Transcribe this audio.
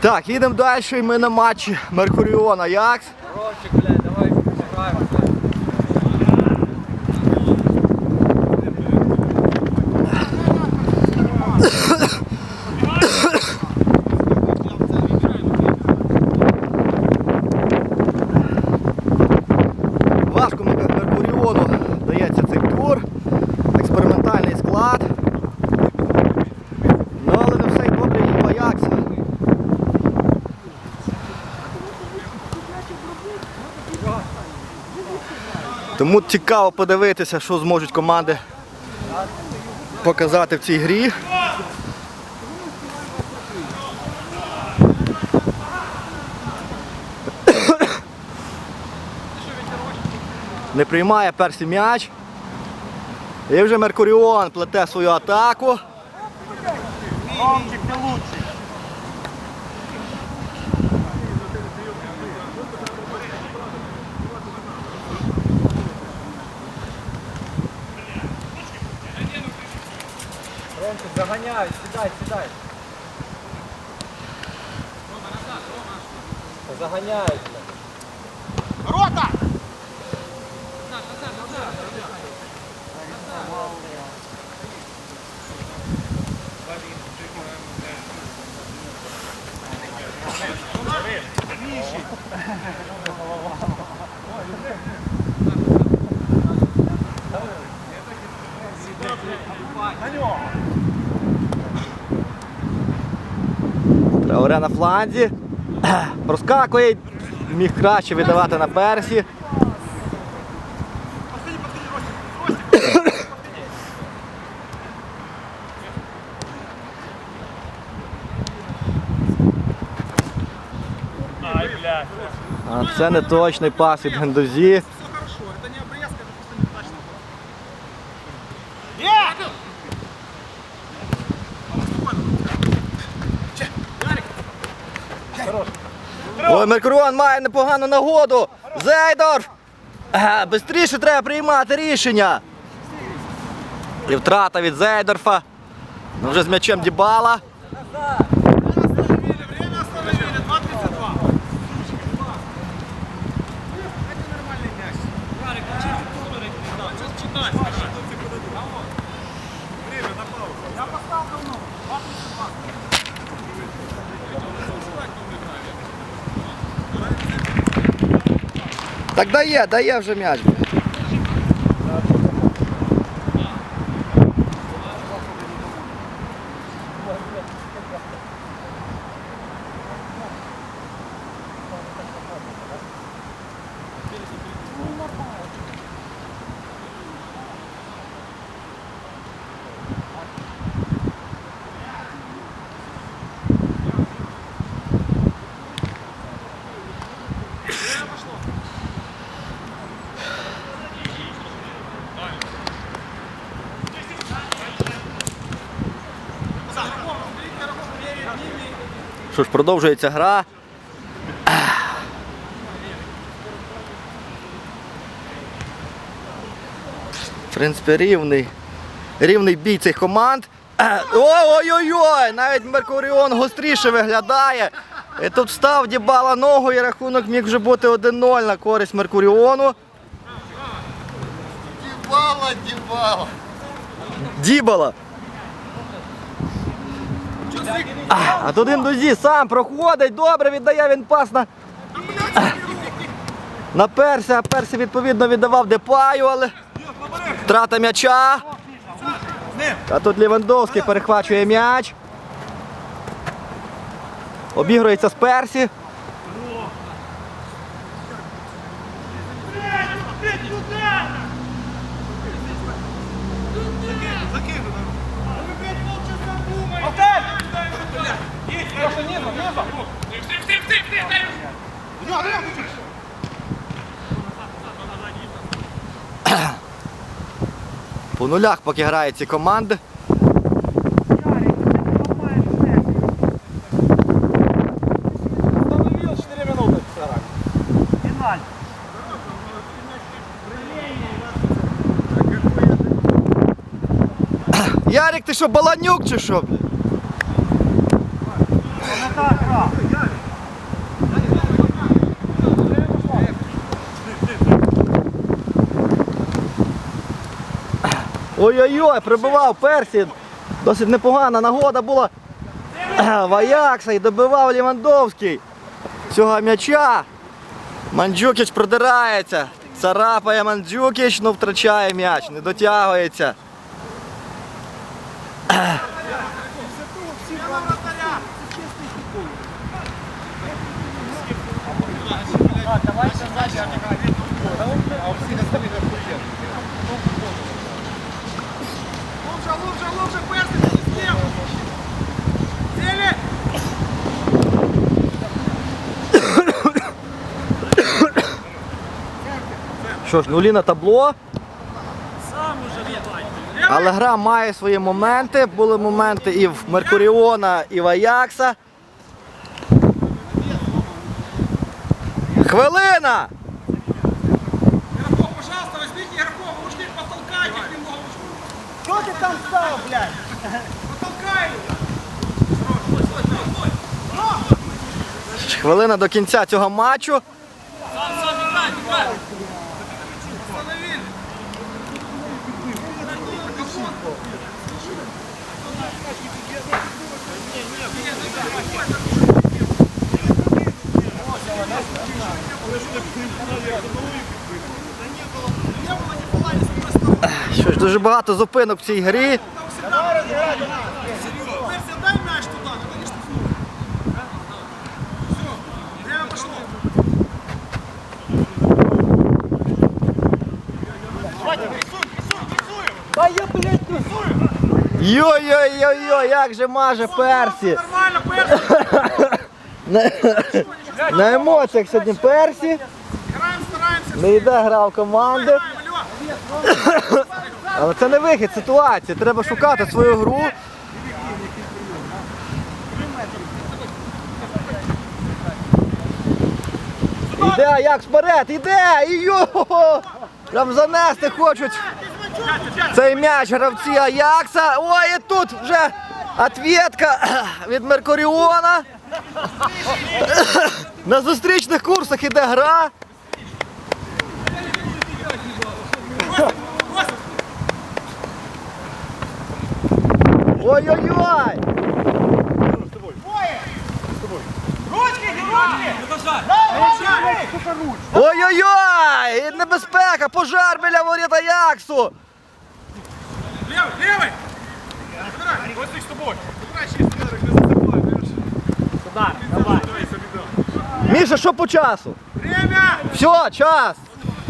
Так, їдемо далі. Ми на матчі Меркуріон Аякс. Ромчик, блядь, давай сыграем. Важко Меркуріону дається цей тур. Експериментальний склад. Ну, але не все й добре і в Аяксі. Тому цікаво подивитися, що зможуть команди показати в цій грі. Не приймає перший м'яч. І вже Меркуріон плете свою атаку. Заганяють, сідай, сідай. Заганяють. Рота! Алло! На фланзі. Проскакує. Міг краще віддавати на персі. Це не точний пас від Гендузі. Ой, Меркуріон має непогану нагоду. Зейдорф! Е, Бистріше треба приймати рішення. І втрата від Зейдорфа. Ну вже з м'ячем Дібала. Так дає, дає вже м'яч. Що ж, продовжується гра. В принципі, рівний. Рівний бій цих команд. Ой-ой-ой! Навіть Меркуріон гостріше виглядає. І тут встав Дібала ногу і рахунок міг вже бути 1-0 на користь Меркуріону. Дебала, дебала. Дібала. А тут Індузі сам проходить, добре віддає він пас на, на Персі, а Персі відповідно віддавав Депаю, але втрата м'яча. А тут Лівандовський перехвачує м'яч. Обігрується з Персі. По нулях поки грають ці команди. Остановил 4 минуты, 40. Пенальти. Ярик, ти що, баланюк чи що? бля? Ой-ой-ой, прибивав Персі. Досить непогана нагода була в і добивав Лівандовський цього м'яча. Мандзюкіч продирається. Царапає Мандзюкіч, ну втрачає м'яч, не дотягується. Що ж, нулі на табло, але гра має свої моменти. Були моменти і в Меркуріона, і в Аякса. Хвилина! Игроков, пожалуйста, возьмите вы ушли, потолкайте их немного. Что ты там стал, блядь? Потолкай. Хвилина до кінця цього матчу. Остановили. Що ж, дуже багато зупинок в цій грі. Пошло. Йой-йой-йой-йой, як же маже Персі. Нормально, перси. На, емоціях сьогодні Персі. Не йде гра в команди. Але це не вихід ситуації. Треба шукати свою гру. Іде Аякс вперед, іде! І йо! Прям занести хочуть цей м'яч гравці Аякса. Ой, і тут вже ответка від Меркуріона. На зустрічних курсах іде гра. Ой-ой-ой! Ой-ой-ой! Небезпека! Пожар біля воріт Аяксу! Левый, левый. Забирай. Вот с тобой. Забирай чисто. Міша, що по часу? Время. Все, час!